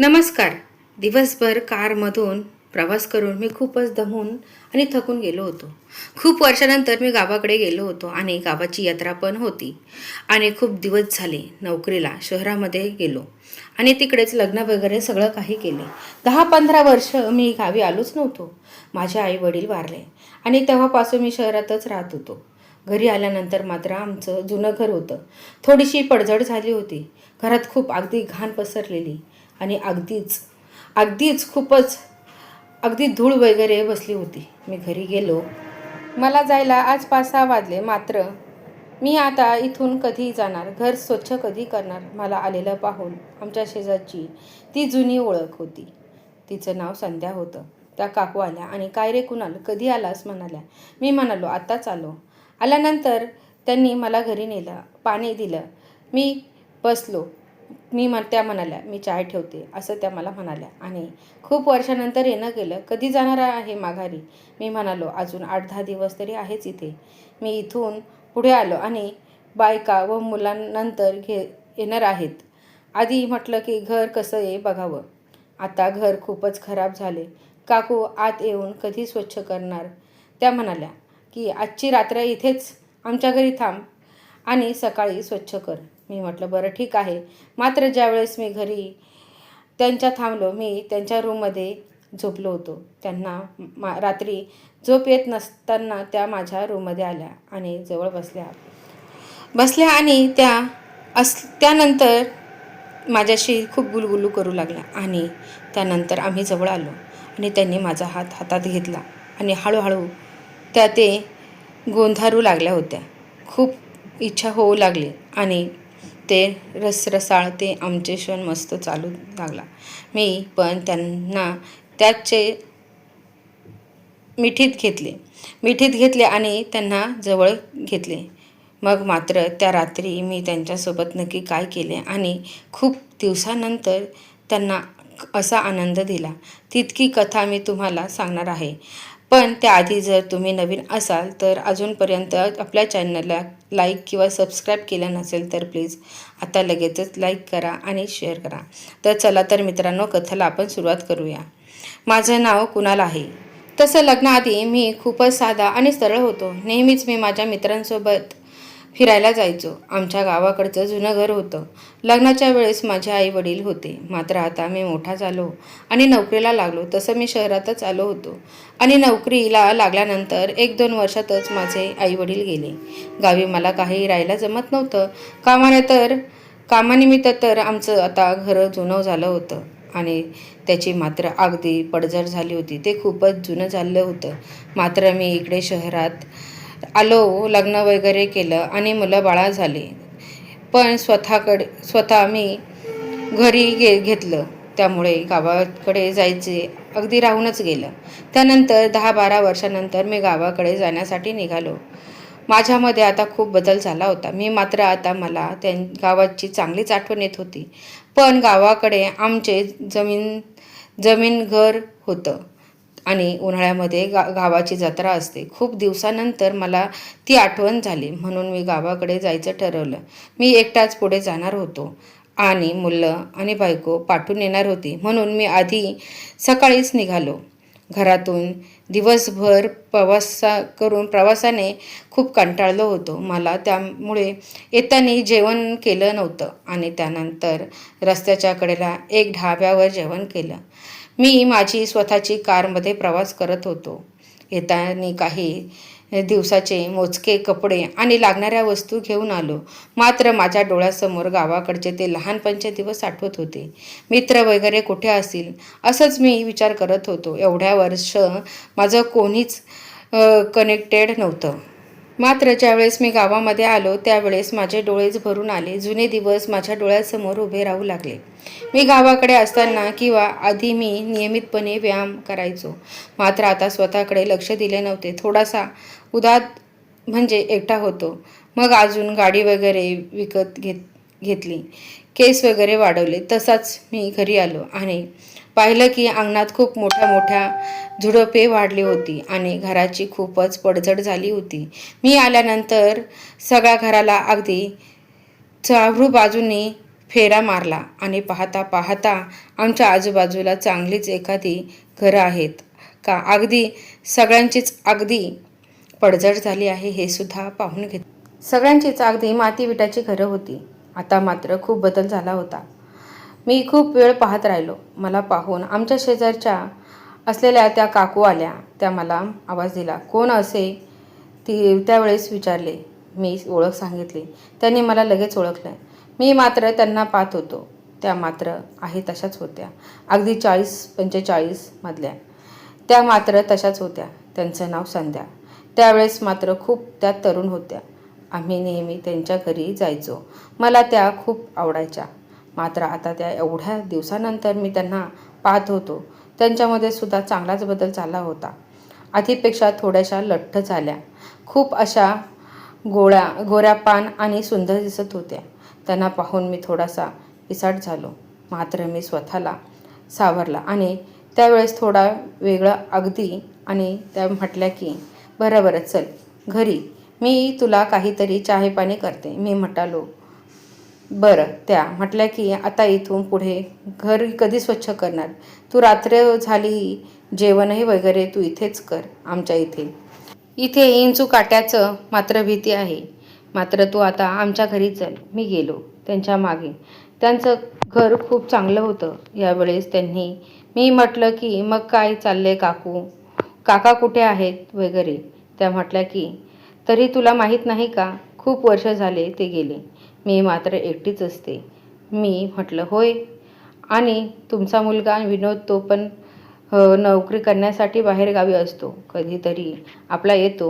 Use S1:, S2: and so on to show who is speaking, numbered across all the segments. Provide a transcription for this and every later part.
S1: नमस्कार. दिवसभर कारमधून प्रवास करून मी खूपच दमून आणि थकून गेलो होतो. खूप वर्षानंतर मी गावाकडे गेलो होतो आणि गावाची यात्रा पण होती. आणि खूप दिवस झाले नोकरीला शहरामध्ये गेलो. आणि तिकडेच लग्न वगैरे सगळं काही केले. दहा पंधरा वर्ष मी गावी आलोच नव्हतो. माझे आई वडील वारले आणि तेव्हापासून मी शहरातच राहत होतो. घरी आल्यानंतर मात्र आमचं जुनं घर होतं. थोडीशी पडझड झाली होती. घरात खूप अगदी घाण पसरलेली. आणि अगदीच अगदीच खूपच अगदी धूळ वगैरे बसली होती. मी घरी गेलो. मला जायला आज पाच सहा वाजले. मात्र मी आता इथून कधी जाणार? घर स्वच्छ कधी करणार? मला आलेलं पाहून आमच्या शेजारची ती जुनी ओळख होती. तिचं नाव संध्या होतं. त्या काकू आल्या आणि काय रे कुणाल? कधी आलास? म्हणाल्या. मी म्हणालो आत्ताच आलो. आल्यानंतर त्यांनी मला घरी नेलं पाणी दिलं. मी बसलो. मी म्हण त्या म्हणाल्या मी चाय ठेवते असं त्या मला म्हणाल्या. आणि खूप वर्षानंतर येणं गेलं. कधी जाणार आहे माघारी? मी म्हणालो अजून आठ दहा दिवस तरी आहेच इथे. मी इथून पुढे आलो आणि बायका व मुलांनंतर घे येणार आहेत. आधी म्हटलं की घर कसं आहे बघावं. आता घर खूपच खराब झाले. काकू आत येऊन कधी स्वच्छ करणार? त्या म्हणाल्या की आजची रात्र इथेच. आमच्या घरी थांब. आणि सकाळी स्वच्छ कर. मी म्हटलं बरं ठीक आहे. मात्र ज्यावेळेस मी घरी त्यांच्या थांबलो मी त्यांच्या रूममध्ये झोपलो होतो. त्यांना मा रात्री झोप येत नसताना त्या माझ्या रूममध्ये आल्या आणि जवळ बसल्या. बसल्या आणि त्या अस त्यानंतर माझ्याशी खूप गुलगुलू करू लागल्या आणि त्यानंतर आम्ही जवळ आलो आणि त्यांनी माझा हात हातात घेतला आणि हळूहळू त्या ते गोंधारू लागल्या होत्या. खूप इच्छा होऊ लागली आणि ते रसरसाळ ते आमचे क्षण मस्त चालू लागला. मी पण त्यांना त्याचे मिठीत घेतले. मिठीत घेतले आणि त्यांना जवळ घेतले. मग मात्र त्या रात्री मी त्यांच्यासोबत नक्की काय केले आणि खूप दिवसानंतर त्यांना असा आनंद दिला. तितकी कथा मी तुम्हाला सांगणार आहे. पण त्याआधी जर तुम्ही नवीन असाल तर अजूनपर्यंत आपल्या चॅनलला लाईक किंवा सबस्क्राईब केलं नसेल तर प्लीज आता लगेचच लाईक करा आणि शेअर करा. तर चला तर मित्रांनो कथेला आपण सुरुवात करूया. माझं नाव कुणाल आहे? तसं लग्नाआधी मी खूपच साधा आणि सरळ होतो. नेहमीच मी माझ्या मित्रांसोबत फिरायला जायचो. आमच्या गावाकडचं जुनं घर होतं. लग्नाच्या वेळेस माझे आई वडील होते. मात्र आता मी मोठा झालो आणि नोकरीला लागलो. तसं मी शहरातच आलो होतो. आणि नोकरीला लागल्यानंतर एक दोन वर्षातच माझे आई वडील गेले. गावी मला काही राहायला जमत नव्हतं. कामाने तर कामानिमित्त तर आमचं आता घर जुनं झालं होतं. आणि त्याची मात्र अगदी पडझड झाली होती. ते खूपच जुनं झालं होतं. मात्र मी इकडे शहरात आलो लग्न वगैरे केलं आणि मुलं बाळा झाले. पण स्वतःकडे स्वतः मी घरी घे घेतलं. त्यामुळे गावाकडे जायचे अगदी राहूनच गेलं. त्यानंतर दहा बारा वर्षानंतर मी गावाकडे जाण्यासाठी निघालो. माझ्यामध्ये आता खूप बदल झाला होता. मी मात्र आता मला त्या गावाची चांगलीच आठवण येत होती. पण गावाकडे आमचे जमीन जमीन घर होतं. आणि उन्हाळ्यामध्ये गा गावाची जत्रा असते. खूप दिवसानंतर मला ती आठवण झाली. म्हणून मी गावाकडे जायचं ठरवलं. मी एकटाच पुढे जाणार होतो. आणि मुलं आणि बायको पाठवून येणार होती. म्हणून मी आधी सकाळीच निघालो. घरातून दिवसभर प्रवासा करून प्रवासाने खूप कंटाळलो होतो. मला त्यामुळे येताना जेवण केलं नव्हतं. आणि त्यानंतर रस्त्याच्या कडेला एक ढाब्यावर जेवण केलं. मी माझी स्वतःची कारमध्ये प्रवास करत होतो. येताना काही दिवसाचे मोजके कपडे आणि लागणाऱ्या वस्तू घेऊन आलो. मात्र माझ्या डोळ्यासमोर गावाकडचे ते लहानपणचे दिवस आठवत होते. मित्र वगैरे कुठे असतील? असंच मी विचार करत होतो. एवढ्या वर्ष माझं कोणीच कनेक्टेड नव्हतं. मात्र ज्यावेळेस मी गावामध्ये आलो त्यावेळेस माझे डोळेच भरून आले. जुने दिवस माझ्या डोळ्यासमोर उभे राहू लागले. मी गावाकडे असताना किंवा आधी मी नियमितपणे व्यायाम करायचो. मात्र आता स्वतःकडे लक्ष दिले नव्हते. थोडासा उदात म्हणजे एकटा होतो. मग अजून गाडी वगैरे विकत घेत घेतली. केस वगैरे वाढवले. तसाच मी घरी आलो आणि पाहिलं की अंगणात खूप मोठ्या मोठ्या झुडपे वाढली होती आणि घराची खूपच पडझड झाली होती. मी आल्यानंतर सगळ्या घराला अगदी चारू बाजूनी फेरा मारला आणि पाहता पाहता आमच्या आजूबाजूला चांगलीच एखादी घरं आहेत का? अगदी सगळ्यांचीच अगदी पडझड झाली आहे हे सुद्धा पाहून घेत सगळ्यांचीच अगदी माती विटाची घरं होती. आता मात्र खूप बदल झाला होता. मी खूप वेळ पाहत राहिलो. मला पाहून आमच्या शेजारच्या असलेल्या त्या काकू आल्या त्या मला आवाज दिला. कोण असे? ती त्यावेळेस विचारले. मी ओळख सांगितली. त्यांनी मला लगेच ओळखलं. मी मात्र त्यांना पाहत होतो. त्या मात्र आहे तशाच होत्या. अगदी चाळीस पंचेचाळीसमधल्या त्या मात्र तशाच होत्या. त्यांचं नाव संध्या. त्यावेळेस मात्र खूप त्या तरुण होत्या. आम्ही नेहमी त्यांच्या घरी जायचो. मला त्या खूप आवडायच्या. मात्र आता त्या एवढ्या दिवसानंतर मी त्यांना पाहत होतो. त्यांच्यामध्ये सुद्धा चांगलाच बदल झाला होता. आधीपेक्षा थोड्याशा लठ्ठ झाल्या. खूप अशा गोळ्या गोऱ्या पान आणि सुंदर दिसत होत्या. त्यांना पाहून मी थोडासा पिसाट झालो. मात्र मी स्वतःला सावरला आणि त्यावेळेस थोडा वेगळं अगदी आणि त्या म्हटल्या की बरं बरं चल घरी. मी तुला काहीतरी चहापाणी करते. मी म्हणालो बरं त्या. म्हटल्या की आता इथून पुढे घर कधी स्वच्छ करणार? तू रात्र झाली जेवणही वगैरे तू इथेच कर आमच्या इथे. इथे इंचू काट्याचं मात्र भीती आहे. मात्र तू आता आमच्या घरी चल. मी गेलो त्यांच्या मागे. त्यांचं घर खूप चांगलं होतं. यावेळेस त्यांनी मी म्हटलं की मग काय चालले काकू? काका कुठे आहेत वगैरे? त्या म्हटल्या की तरी तुला माहीत नाही का? खूप वर्ष झाले ते गेले. मी मात्र एकटीच असते. मी म्हटलं होय. आणि तुमचा मुलगा विनोद तो पण नोकरी करण्यासाठी बाहेरगावी असतो कधीतरी आपला येतो.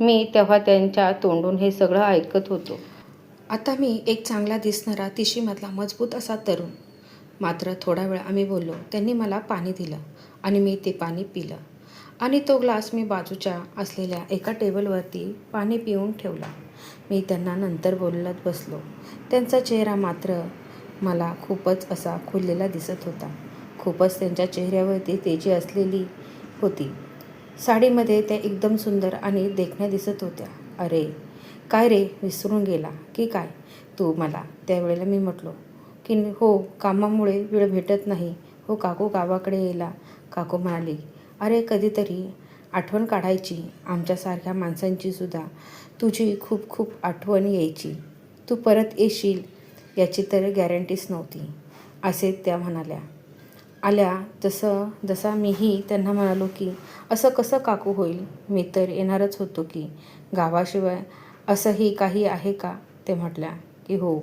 S1: मी तेव्हा त्यांच्या तोंडून हे सगळं ऐकत होतो. आता मी एक चांगला दिसणारा तिशीमधला मजबूत असा तरुण. मात्र थोडा वेळ आम्ही बोललो त्यांनी मला पाणी दिलं आणि मी ते पाणी पिलं. आणि तो ग्लास मी बाजूच्या असलेल्या एका टेबलवरती पाणी पिऊन ठेवला. मी त्यांना नंतर बोलत बसलो. त्यांचा चेहरा मात्र मला खूपच असा खुललेला दिसत होता. खूपच त्यांच्या चेहऱ्यावरती तेजी असलेली होती. साडीमध्ये त्या एकदम सुंदर आणि देखण्या दिसत होत्या. अरे काय रे? विसरून गेला की काय? तू मला त्यावेळेला मी म्हटलो. की हो कामामुळे वेळ भेटत नाही. हो काकू गावाकडे यायला. काकू म्हणाली अरे कधीतरी आठवण काढायची. आमच्यासारख्या माणसांची सुद्धा तुझी खूप खूप आठवण यायची. तू परत येशील याची तर गॅरंटीच नव्हती. असे त्या म्हणाल्या. आल्या जसं जसा मीही त्यांना म्हणालो की असं कसं काकू होईल? मी तर येणारच होतो की. गावाशिवाय असंही काही आहे का? ते म्हटल्या की हो.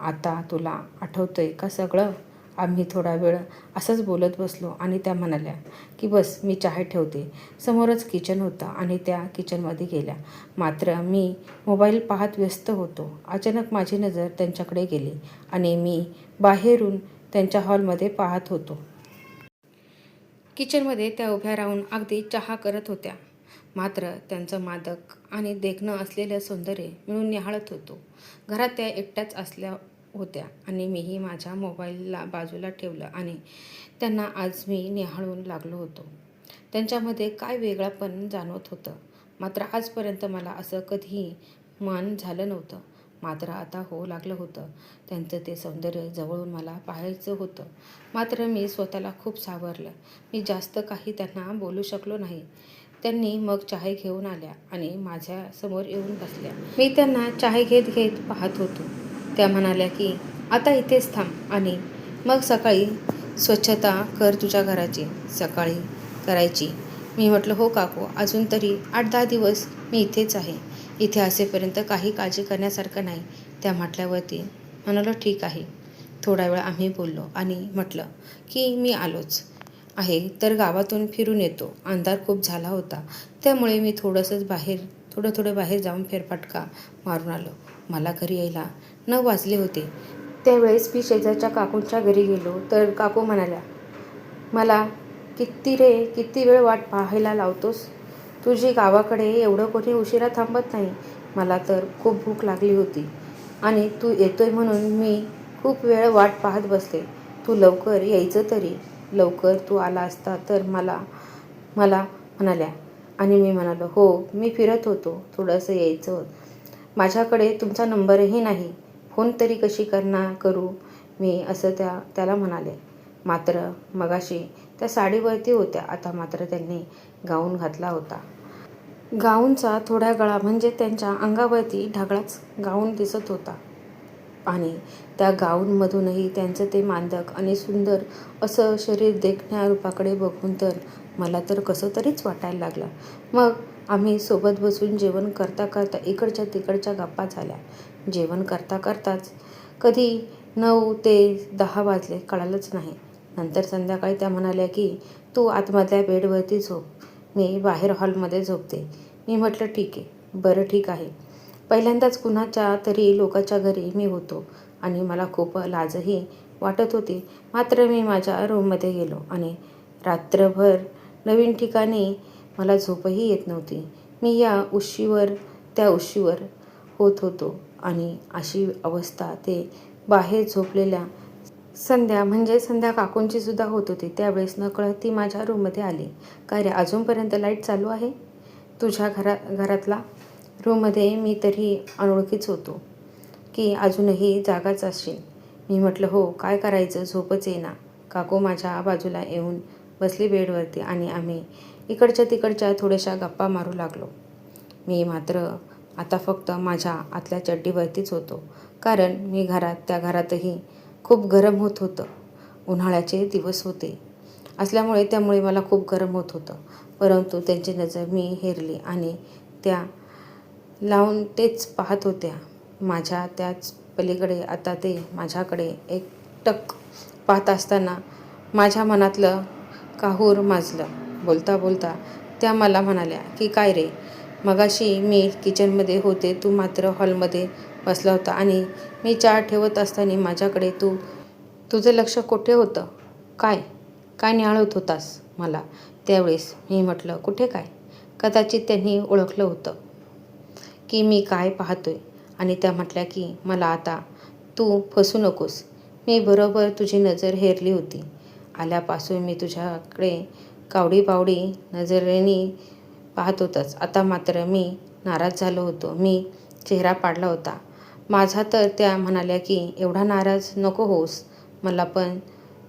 S1: आता तुला आठवतं आहे का सगळं? आम्ही थोडा वेळ असंच बोलत बसलो आणि त्या म्हणाल्या की बस मी चहा ठेवते. समोरच किचन होतं आणि त्या किचनमध्ये गेल्या. मात्र मी मोबाईल पाहत व्यस्त होतो. अचानक माझी नजर त्यांच्याकडे गेली आणि मी बाहेरून त्यांच्या हॉलमध्ये पाहत होतो. किचनमध्ये त्या उभ्या राहून अगदी चहा करत होत्या. मात्र त्यांचं मादक आणि देखणं असलेलं सौंदर्य मिळून निहाळत होतो. घरात त्या एकट्याच असल्या होत्या. आणि मीही माझ्या मोबाईलला बाजूला ठेवलं आणि त्यांना आज मी निहाळून लागलो होतो. त्यांच्यामध्ये काय वेगळापण जाणवत होतं. मात्र आजपर्यंत मला असं कधीही मन झालं नव्हतं. मात्र आता होऊ लागलं होतं. त्यांचं ते सौंदर्य जवळून मला पाहायचं होतं. मात्र मी स्वतःला खूप सावरलं. मी जास्त काही त्यांना बोलू शकलो नाही. त्यांनी मग चहा घेऊन आल्या आणि माझ्यासमोर येऊन बसल्या. मी त्यांना चहा घेत घेत पाहत होतो. त्या म्हणाल्या की आता इथेच थांब आणि मग सकाळी स्वच्छता कर तुझ्या घराची. सकाळी करायची. मी म्हटलं हो काकू अजून तरी आठ दहा दिवस मी इथेच आहे. इथे असेपर्यंत काही काळजी करण्यासारखं नाही. त्या म्हटल्यावरती म्हणालो ठीक आहे. थोडा वेळ आम्ही बोललो आणि म्हटलं की मी आलोच आहे तर गावातून फिरून येतो. अंधार खूप झाला होता त्यामुळे मी थोडंसंच बाहेर थोडं थोडं बाहेर जाऊन फेरफटका मारून आलो. मला घरी यायला नऊ वाजले होते. त्यावेळेस मी शेजारच्या काकूंच्या घरी गेलो. तर काकू म्हणाल्या मला किती रे किती वेळ वाट पाहायला लावतोस? तुझी गावाकडे एवढं कोणी उशिरा थांबत नाही. मला तर खूप भूक लागली होती. आणि तू येतोय म्हणून मी खूप वेळ वाट पाहत बसले. तू लवकर यायचं तरी. लवकर तू आला असता तर मला मला म्हणाल्या. आणि मी म्हणालो हो मी फिरत होतो. थोडंसं यायचं. होतं माझ्याकडे तुमचा नंबरही नाही. कोणतरी तरी कशी करणार करू? मी असं त्या त्याला म्हणाले. मात्र मगाशी त्या साडीवरती होत्या. आता मात्र त्यांनी गाऊन घातला होता. गाऊनचा थोड्या गळा म्हणजे त्यांच्या अंगावरती ढगळाच गाऊन दिसत होता. आणि त्या गाऊनमधूनही त्यांचं ते मांदक आणि सुंदर असं शरीर देखण्या रूपाकडे बघून तर मला तर कसं तरीच वाटायला लागलं. मग आम्ही सोबत बसून जेवण करता करता इकडच्या तिकडच्या गप्पा झाल्या. जेवण करता करताच. कधी नऊ ते दहा वाजले कळालंच नाही. नंतर संध्याकाळी त्या म्हणाल्या की तू आतमधल्या बेडवरती झोप. मी बाहेर हॉलमध्ये झोपते. मी म्हटलं ठीक आहे. बरं ठीक आहे. पहिल्यांदाच कुणाच्या तरी लोकाच्या घरी मी होतो आणि मला खूप लाजही वाटत होती. मात्र मी माझ्या रूममध्ये गेलो आणि रात्रभर नवीन ठिकाणी मला झोपही येत नव्हती. मी या उशीवर त्या उशीवर होत होतो. आणि अशी अवस्था ते बाहेर झोपलेल्या संध्या म्हणजे संध्या काकूंची सुद्धा होत होती. त्यावेळेस नकळत ती माझ्या रूममध्ये आली. काय रे अजूनपर्यंत लाइट चालू आहे? तुझ्या घरा घरातला? रूममध्ये मी तरी अनोळखीच होतो की अजूनही जागाच असशील मी म्हटलं हो काय करायचं? झोपच येईना. काकू माझ्या बाजूला येऊन बसली बेडवरती आणि आम्ही इकडच्या तिकडच्या थोड्याशा गप्पा मारू लागलो. मी मात्र आता फक्त माझ्या आतल्या चड्डीवरतीच होतो. कारण मी घरात त्या घरातही खूप गरम होत होतं. उन्हाळ्याचे दिवस होते. असल्यामुळे त्यामुळे मला खूप गरम होत होतं. परंतु त्यांची नजर मी हेरली आणि त्या लावून तेच पाहत होत्या. माझ्या त्याच पलीकडे आता ते माझ्याकडे एक टक पाहत असताना माझ्या मनातलं काहूर माजलं. बोलता बोलता त्या मला म्हणाल्या की काय रे? मगाशी मी किचनमध्ये होते तू मात्र हॉलमध्ये बसला होता आणि मी चहा ठेवत असताना माझ्याकडे तू तुझं लक्ष कुठे होतं? काय? काय निहाळत होतास मला? त्यावेळेस मी म्हटलं कुठे काय? कदाचित त्यांनी ओळखलं होतं की मी काय पाहतोय आणि त्या म्हटल्या की मला आता तू फसू नकोस. मी बरोबर तुझी नजर हेरली होती. आल्यापासून मी तुझ्याकडे कावडी बावडी नजरेने पाहत होताच. आता मात्र मी नाराज झालो होतो. मी चेहरा पाडला होता. माझा तर त्या म्हणाल्या की एवढा नाराज नको होस मला पण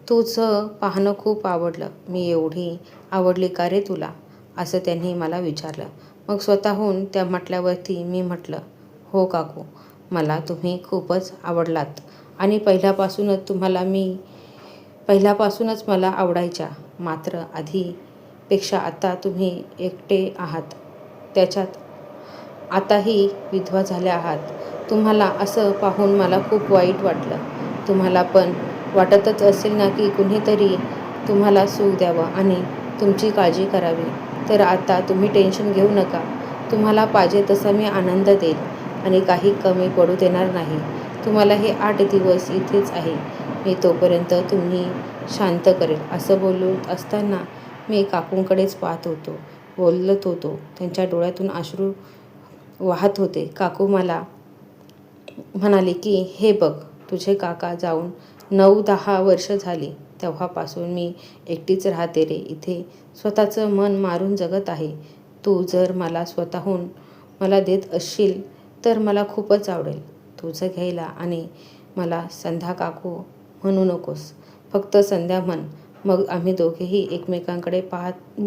S1: तुझं पाहणं खूप आवडलं. मी एवढी आवडली का रे तुला? असं त्यांनी मला विचारलं. मग स्वतःहून त्या म्हटल्यावरती मी म्हटलं हो काकू मला तुम्ही खूपच आवडलात. आणि पहिल्यापासूनच तुम्हाला मी पहिल्यापासूनच मला आवडायच्या. मात्र आधी पेक्षा आता तुम्ही एकटे आहात. त्याच्यात आताही विधवा झाल्या आहात. तुम्हाला असं पाहून मला खूप वाईट वाटलं. तुम्हाला पण वाटतच असेल ना की कुणीतरी तुम्हाला सुख द्यावं आणि तुमची काळजी करावी. तर आता तुम्ही टेन्शन घेऊ नका. तुम्हाला पाहिजे तसा मी आनंद देईल आणि काही कमी पडू देणार नाही. तुम्हाला हे आठ दिवस इथेच आहे. मी तोपर्यंत तुम्ही शांत करेल. असं बोलत असताना मी काकूंकडेच पाहत होतो. बोलत होतो. त्यांच्या डोळ्यातून अश्रू वाहत होते. काकू मला म्हणाले की हे बघ तुझे काका जाऊन नऊ दहा वर्ष झाली. तेव्हापासून मी एकटीच राहते रे. इथे स्वतःचं मन मारून जगत आहे. तू जर मला स्वतःहून मला देत असशील तर मला खूपच आवडेल. तुझं घ्यायला आणि मला संध्या काकू म्हणू नकोस. फक्त संध्या म्हण. मग आम्ही दोघेही एकमेकांकडे पाहत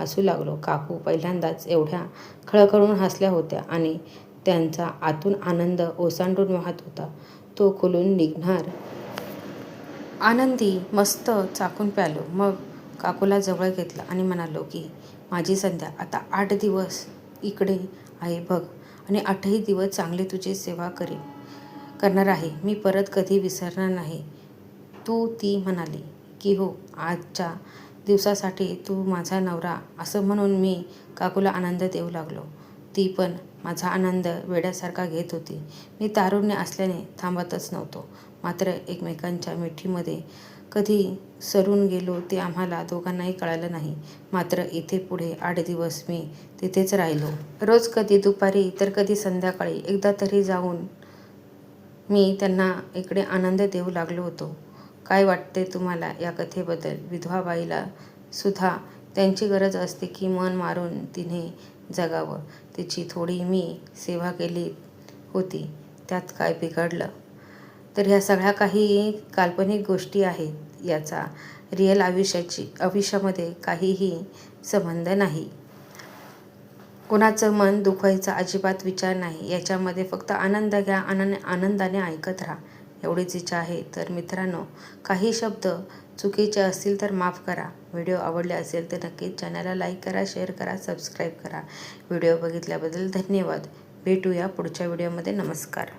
S1: हसू लागलो. काकू पहिल्यांदाच एवढ्या खळखळून हसल्या होत्या आणि त्यांचा आतून आनंद ओसांडून वाहत होता. तो खुलून निघणार. आनंदी मस्त चाकून प्यालो. मग काकूला जवळ घेतलं आणि म्हणालो की माझी संध्या आता आठ दिवस इकडे आहे बघ आणि आठही दिवस चांगली तुझी सेवा करेन करणार आहे. मी परत कधी विसरणार नाही. तू ती म्हणाली. की हो आजच्या दिवसासाठी तू माझा नवरा असं म्हणून मी काकूला आनंद देऊ लागलो. ती पण माझा आनंद वेड्यासारखा घेत होती. मी तारुण्य असल्याने थांबतच नव्हतो. मात्र एकमेकांच्या मिठीमध्ये कधी सरून गेलो ते आम्हाला दोघांनाही कळालं नाही. मात्र इथे पुढे आठ दिवस मी तिथेच राहिलो. रोज कधी दुपारी तर कधी संध्याकाळी एकदा तरी जाऊन मी त्यांना इकडे आनंद देऊ लागलो होतो. काय वाटते तुम्हाला या कथेबद्दल? विधवाबाईला सुद्धा त्यांची गरज असते की मन मारून तिने जगावं. तिची थोडी मी सेवा केली होती त्यात काय बिघडलं? तर ह्या सगळ्या काही काल्पनिक गोष्टी आहेत. याचा रिअल आयुष्याची आयुष्यामध्ये काहीही संबंध नाही. कोणाचं मन दुखवायचा अजिबात विचार नाही. याच्यामध्ये फक्त आनंद घ्या आनंद आनंदाने ऐकत राहा. एवढीच इच्छा आहे. तर मित्रांनो काही शब्द चुकीचे असतील तर माफ करा. व्हिडिओ आवडले असेल तर नक्कीच चॅनलला लाईक करा शेअर करा सबस्क्राईब करा. व्हिडिओ बघितल्याबद्दल धन्यवाद. भेटूया पुढच्या व्हिडिओमध्ये. नमस्कार.